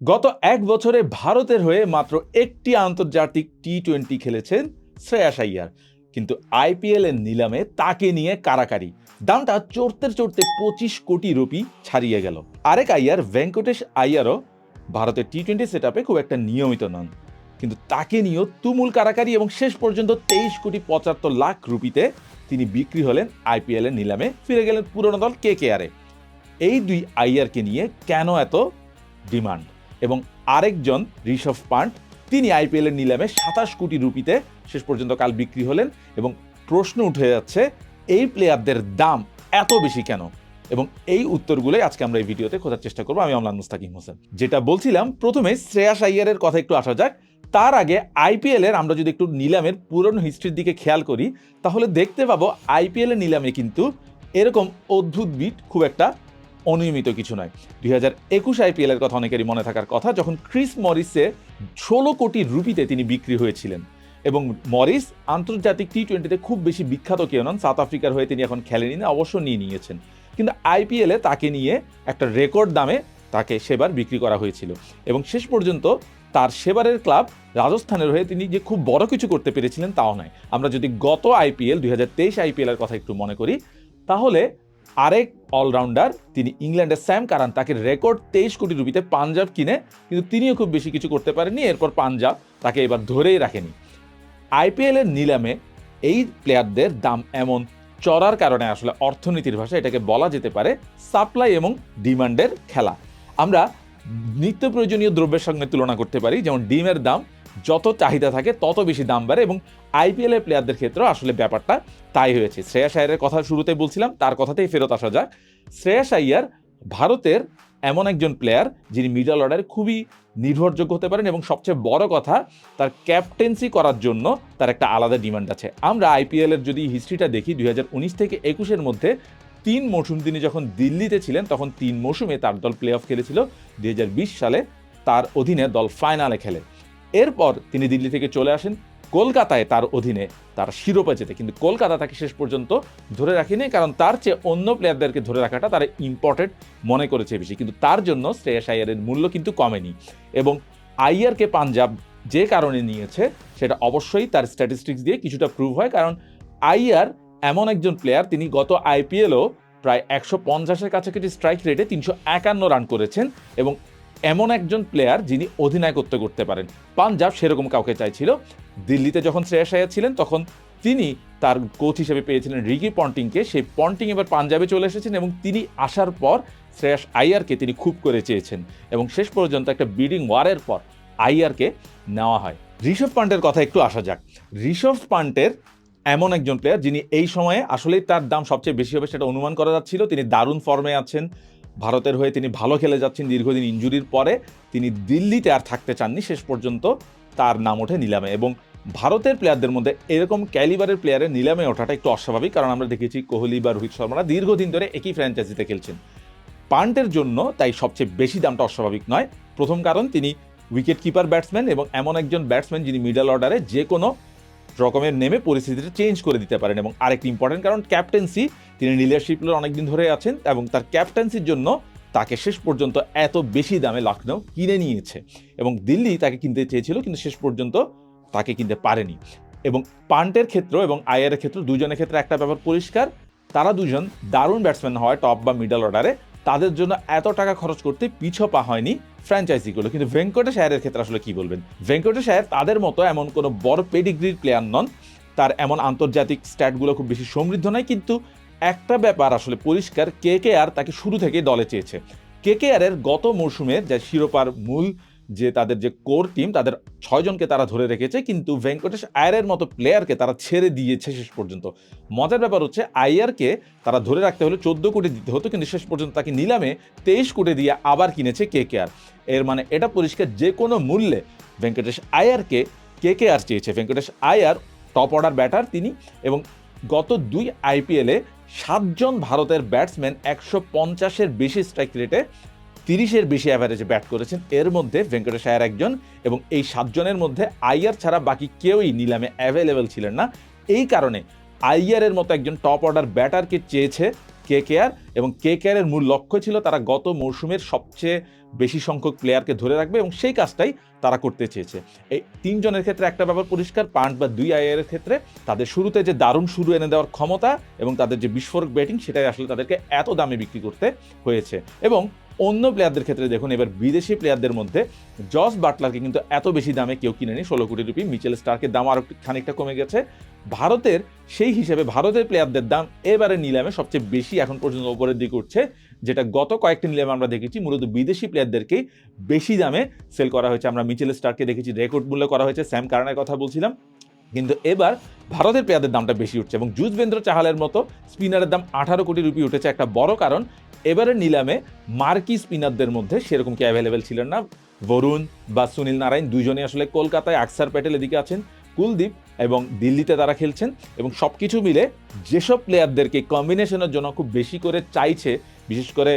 গত এক বছরে ভারতের হয়ে মাত্র একটি আন্তর্জাতিক টি টোয়েন্টি খেলেছেন শ্রেয়াস আইয়ার কিন্তু আইপিএল এর নিলামে তাকে নিয়ে কারাকারি। দামটা চড়তে চড়তে পঁচিশ কোটি রুপি ছাড়িয়ে গেল। আরেক আইয়ার, ভেঙ্কটেশ আইয়ারও ভারতের টি টোয়েন্টি সেট খুব একটা নিয়মিত নন। কিন্তু তাকে নিয়েও তুমুল কারাকারি এবং শেষ পর্যন্ত তেইশ কোটি পঁচাত্তর লাখ রুপিতে তিনি বিক্রি হলেন আইপিএল এর নিলামে, ফিরে গেলেন পুরনো দল কে কে আরে এই দুই আইয়ারকে নিয়ে কেন এত ডিমান্ড? এবং আরেকজন ঋষভ পান্ট, তিনি আইপিএলের নিলামে সাতাশ কোটি রুপিতে শেষ পর্যন্ত কাল বিক্রি হলেন এবং প্রশ্ন উঠে যাচ্ছে, এই প্লেয়ারদের দাম এত বেশি কেন? এবং এই উত্তরগুলোই আজকে আমরা এই ভিডিওতে খোঁজার চেষ্টা করব। আমি অমলান মুস্তাকিম হোসেন। যেটা বলছিলাম, প্রথমে শ্রেয়াস আইয়ারের কথা একটু আসা যাক। তার আগে আইপিএল এর আমরা যদি একটু নিলামের পুরনো হিস্ট্রির দিকে খেয়াল করি, তাহলে দেখতে পাবো আইপিএল এর নিলামে কিন্তু এরকম অদ্ভুত বিট খুব একটা অনিয়মিত কিছু নয়। দুই হাজার একুশ আইপিএল এর কথা অনেকেরই মনে থাকার কথা, যখন ক্রিস মরিসে ষোলো কোটি রুপিতে তিনি বিক্রি হয়েছিলেন। এবং মরিস আন্তর্জাতিক টি টোয়েন্টিতে খুব বেশি বিখ্যাত কেউ নন, সাউথ আফ্রিকার হয়ে তিনি এখন খেলেনি না, অবশ্য নিয়ে নিয়েছেন। কিন্তু আইপিএলে তাকে নিয়ে একটা রেকর্ড দামে তাকে সেবার বিক্রি করা হয়েছিল। এবং শেষ পর্যন্ত তার সেবারের ক্লাব রাজস্থানের হয়ে তিনি যে খুব বড় কিছু করতে পেরেছিলেন তাও নয়। আমরা যদি গত আইপিএল দুই হাজার তেইশ আইপিএলের কথা একটু মনে করি, তাহলে আরেক অলরাউন্ডার, তিনি ইংল্যান্ডের স্যাম কারান, তাকে রেকর্ড তেইশ কোটি রুপিতে পাঞ্জাব কিনে, কিন্তু তিনিও খুব বেশি কিছু করতে পারেননি, এরপর পাঞ্জাব তাকে এবার ধরেই রাখেনি। আইপিএল এর নিলামে এই প্লেয়ারদের দাম এমন চড়ার কারণে আসলে অর্থনীতির ভাষায় এটাকে বলা যেতে পারে সাপ্লাই এবং ডিমান্ডের খেলা। আমরা নিত্য প্রয়োজনীয় দ্রব্যের সঙ্গে তুলনা করতে পারি, যেমন ডিমের দাম যত চাহিদা থাকে তত বেশি দাম বাড়ে এবং আইপিএল এর প্লেয়ারদের ক্ষেত্রেও আসলে ব্যাপারটা তাই হয়েছে। শ্রেয়াস আয়ারের কথা শুরুতে বলছিলাম, তার কথাতেই ফেরত আসা যাক। শ্রেয়াস আইয়ার ভারতের এমন একজন প্লেয়ার যিনি মিডল অর্ডারে খুবই নির্ভরযোগ্য হতে পারেন এবং সবচেয়ে বড় কথা, তার ক্যাপ্টেন্সি করার জন্য তার একটা আলাদা ডিমান্ড আছে। আমরা আইপিএল এর যদি হিস্ট্রিটা দেখি, দুই হাজার উনিশ থেকে একুশের মধ্যে তিন মৌসুম তিনি যখন দিল্লিতে ছিলেন, তখন তিন মৌসুমে তার দল প্লে অফ খেলেছিল। দুই হাজার বিশ সালে তার অধীনে দল ফাইনালে খেলে। এরপর তিনি দিল্লি থেকে চলে আসেন। কলকাতায় তার অধীনে তার শিরোপা যেতে কিন্তু কলকাতা তাকে শেষ পর্যন্ত ধরে রাখেনি, কারণ তার চেয়ে অন্য প্লেয়ারদেরকে ধরে রাখাটা তারা ইম্পর্টেন্ট মনে করেছে বেশি। কিন্তু তার জন্য শ্রেয়াস আইয়ারের মূল্য কিন্তু কমেনি এবং আইয়ারকে পাঞ্জাব যে কারণে নিয়েছে, সেটা অবশ্যই তার স্ট্যাটিস্টিক্স দিয়ে কিছুটা প্রুভ হয়। কারণ আইয়ার এমন একজন প্লেয়ার তিনি গত আইপিএলও প্রায় একশো পঞ্চাশের কাছাকাছি স্ট্রাইক রেটে তিনশো একান্ন রান করেছেন এবং এমন একজন প্লেয়ার যিনি অধিনায়কত্ব করতে পারেন। পাঞ্জাব সেরকম কাউকে চাইছিল। দিল্লিতে যখন শ্রেয়াস আয়ার ছিলেন তখন তিনি তার কোচ হিসেবে পেয়েছিলেন রিকি পন্টিংকে। সেই পন্টিং এবার পাঞ্জাবে চলে এসেছেন এবং তিনি আসার পর শ্রেয়াস আইয়ারকে তিনি খুব করে চেয়েছেন এবং শেষ পর্যন্ত একটা বিডিং ওয়ারের পর আইয়ারকে নেওয়া হয়। ঋষভ পান্টের কথা একটু আসা যাক। ঋষভ পান্টের এমন একজন প্লেয়ার যিনি এই সময়ে আসলেই তার দাম সবচেয়ে বেশি হবে সেটা অনুমান করা যাচ্ছিল। তিনি দারুণ ফর্মে আছেন। ভারতের হয়ে তিনি ভালো খেলে যাচ্ছেন দীর্ঘদিন ইঞ্জুরির পরে, তিনি দিল্লিতে আর থাকতে চাননি শেষ পর্যন্ত তার নাম ওঠে নিলামে এবং ভারতের প্লেয়ারদের মধ্যে এরকম ক্যালিবারের প্লেয়ারের নিলামে ওঠাটা একটু অস্বাভাবিক কারণ আমরা দেখেছি কোহলি বা রোহিত শর্মারা দীর্ঘদিন ধরে একই ফ্র্যাঞ্চাইজিতে খেলছেন। পান্টের জন্য তাই সবচেয়ে বেশি দামটা অস্বাভাবিক নয়। প্রথম কারণ, তিনি উইকেট কিপার ব্যাটসম্যান এবং এমন একজন ব্যাটসম্যান যিনি মিডল অর্ডারে যে কোনো রকমের নেমে পরিস্থিতিটা চেঞ্জ করে দিতে পারেন এবং আরেকটি ইম্পর্টেন্ট কারণ ক্যাপ্টেন্সি তিনি লিডারশিপ অনেকদিন ধরে আছেন এবং তার ক্যাপ্টেন্সির জন্য তাকে শেষ পর্যন্ত এত বেশি দামে লখনৌ কিনে নিয়েছে এবং দিল্লি তাকে কিনতে চেয়েছিল কিন্তু শেষ পর্যন্ত তাকে কিনতে পারেনি এবং পান্টের ক্ষেত্র এবং আয়ারের ক্ষেত্র দুজনের ক্ষেত্রে একটা ব্যাপার পরিষ্কার, তারা দুজন দারুণ ব্যাটসম্যান হয় টপ বা মিডল অর্ডারে তাদের জন্য এত টাকা খরচ করতে পিছো পা হয়নি ফ্র্যাঞ্চাইজিগুলো। কিন্তু ভেঙ্কটেশ আয়ারের ক্ষেত্রে আসলে কি বলবেন? ভেঙ্কটেশ আয়ার তাদের মতো এমন কোনো বড় পেডিগ্রির প্লেয়ার নন। তার এমন আন্তর্জাতিক স্ট্যাটগুলো খুব বেশি সমৃদ্ধ নয়, কিন্তু একটা ব্যাপার আসলে পরিষ্কার, কে কে আর তাকে শুরু থেকে দলে চেয়েছে। কে কে আরের গত মৌসুমের যা শিরোপার মূল যে তাদের যে কোর টিম তাদের ছয়জনকে তারা ধরে রেখেছে, কিন্তু ভেঙ্কটেশ আয়ারের মতো প্লেয়ারকে তারা ছেড়ে দিয়েছে শেষ পর্যন্ত। মজার ব্যাপার হচ্ছে, আয়ারকে তারা ধরে রাখতে হলে চোদ্দ কোটি দিতে হতো, কিন্তু শেষ পর্যন্ত তাকে নিলামে তেইশ কোটি দিয়ে আবার কিনেছে কে কে আর এর মানে এটা পরিষ্কার যে কোনো মূল্যে ভেঙ্কটেশ আয়ারকে কে কে আর চেয়েছে। Venkatesh Iyer top order batter তিনি এবং গত দুই আইপিএলে সাতজন ভারতের ব্যাটসম্যান একশো পঞ্চাশের বেশি স্ট্রাইক রেটে তিরিশের বেশি অ্যাভারেজে ব্যাট করেছেন। এর মধ্যে ভেঙ্কটেশ আয়ার একজন এবং এই সাতজনের মধ্যে আইয়ার ছাড়া বাকি কেউই নিলামে অ্যাভেলেবেল ছিলেন না। এই কারণে আইয়ারের মতো একজন টপ অর্ডার ব্যাটারকে চেয়েছে কে কেয়ার এবং কে কেয়ারের মূল লক্ষ্য ছিল তারা গত মৌসুমের সবচেয়ে বেশি সংখ্যক প্লেয়ারকে ধরে রাখবে এবং সেই কাজটাই তারা করতে চেয়েছে। এই তিনজনের ক্ষেত্রে একটা ব্যাপার পরিষ্কার, পাঁচ বা দুই আইয়ের ক্ষেত্রে তাদের শুরুতে যে দারুণ শুরু এনে দেওয়ার ক্ষমতা এবং তাদের যে বিস্ফোরক ব্যাটিং সেটাই আসলে তাদেরকে এত দামে বিক্রি করতে হয়েছে। এবং অন্য প্লেয়ারদের ক্ষেত্রে দেখুন, এবার বিদেশি প্লেয়ারদের মধ্যে জস বাটলারকে কিন্তু এত বেশি দামে কেউ কিনেনি, ষোলো কোটি রুপি। মিচেল স্টার্কের দাম আরও খানিকটা কমে গেছে। ভারতের সেই হিসেবে ভারতের প্লেয়ারদের দাম এবারে নিলামে সবচেয়ে বেশি এখন পর্যন্ত ওপরের দিকে উঠছে, যেটা গত কয়েকটি নিলামে আমরা দেখেছি। মূলত বিদেশি প্লেয়ারদেরকেই বেশি দামে সেল করা হয়েছে। আমরা মিচেল স্টারকে দেখেছি রেকর্ড মূল্য করা হয়েছে। স্যাম কারণের কথা বলছিলাম। কিন্তু এবার ভারতের প্লেয়ারদের দামটা বেশি উঠছে এবং যুজবেন্দ্র চাহালের মতো স্পিনারের দাম আঠারো কোটি রুপি উঠেছে একটা বড় কারণ। এবারের নিলামে মার্কি স্পিনারদের মধ্যে সেরকম কি অ্যাভেলেবেল ছিলেন না? বরুণ বা সুনীল নারায়ণ দুজনেই আসলে কলকাতায় আকসার প্যাটেল এদিকে আছেন, কুলদীপ এবং দিল্লিতে তারা খেলছেন এবং সব কিছু মিলে যেসব প্লেয়ারদেরকে কম্বিনেশনের জন্য খুব বেশি করে চাইছে, বিশেষ করে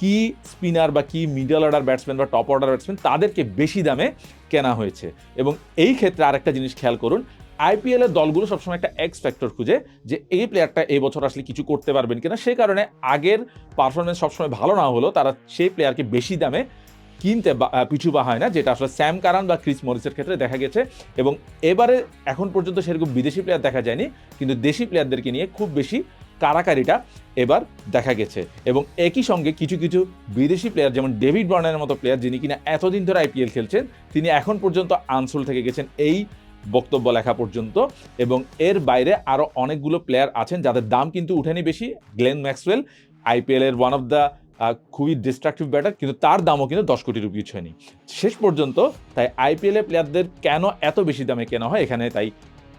কি স্পিনার বা কি মিডল অর্ডার ব্যাটসম্যান বা টপ অর্ডার ব্যাটসম্যান তাদেরকে বেশি দামে কেনা হয়েছে। এবং এই ক্ষেত্রে আরেকটা জিনিস খেয়াল করুন আইপিএল এর দলগুলো সবসময় একটা এক্স ফ্যাক্টর খুঁজে যে এই প্লেয়ারটা এই বছর আসলে কিছু করতে পারবেন কিনা। সেই কারণে আগের পারফরমেন্স সবসময় ভালো না হলেও তারা সেই প্লেয়ারকে বেশি দামে কিনতে পিছু বা হয় না, যেটা আসলে স্যাম কারান বা ক্রিস মরিসের ক্ষেত্রে দেখা গেছে। এবং এবারে এখন পর্যন্ত সেরকম বিদেশি প্লেয়ার দেখা যায়নি, কিন্তু দেশি প্লেয়ারদেরকে নিয়ে খুব বেশি কারাকারিটা এবার দেখা গেছে। এবং একই সঙ্গে কিছু কিছু বিদেশি প্লেয়ার যেমন ডেভিড বার্নারের মতো প্লেয়ার যিনি কিনা এতদিন ধরে আইপিএল খেলছেন, তিনি এখন পর্যন্ত আনসোল থেকে গেছেন। এই বক্তব্য লেখা পর্যন্ত এবং এর বাইরে আরও অনেকগুলো প্লেয়ার আছেন, যাদের দাম কিন্তু উঠেনি বেশি। গ্লেন ম্যাক্সওয়েল আইপিএল এর ওয়ান অফ দ্য খুবই ডিস্ট্রাকটিভ ব্যাটার কিন্তু তার দামও কিন্তু দশ কোটি রুপি ছয়নি শেষ পর্যন্ত তাই আইপিএল প্লেয়ারদের কেন এত বেশি দামে কেনা হয়? এখানে তাই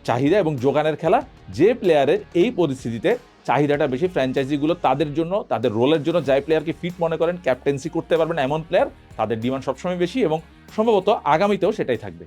চাহিদা এবং যোগানের খেলা। যে প্লেয়ারের এই পরিস্থিতিতে চাহিদাটা বেশি ফ্র্যাঞ্চাইজিগুলো তাদের জন্য, তাদের রোলের জন্য যাই প্লেয়ারকে ফিট মনে করেন ক্যাপ্টেন্সি করতে পারবেন এমন প্লেয়ার তাদের ডিমান্ড সবসময় বেশি এবং সম্ভবত আগামীতেও সেটাই থাকবে।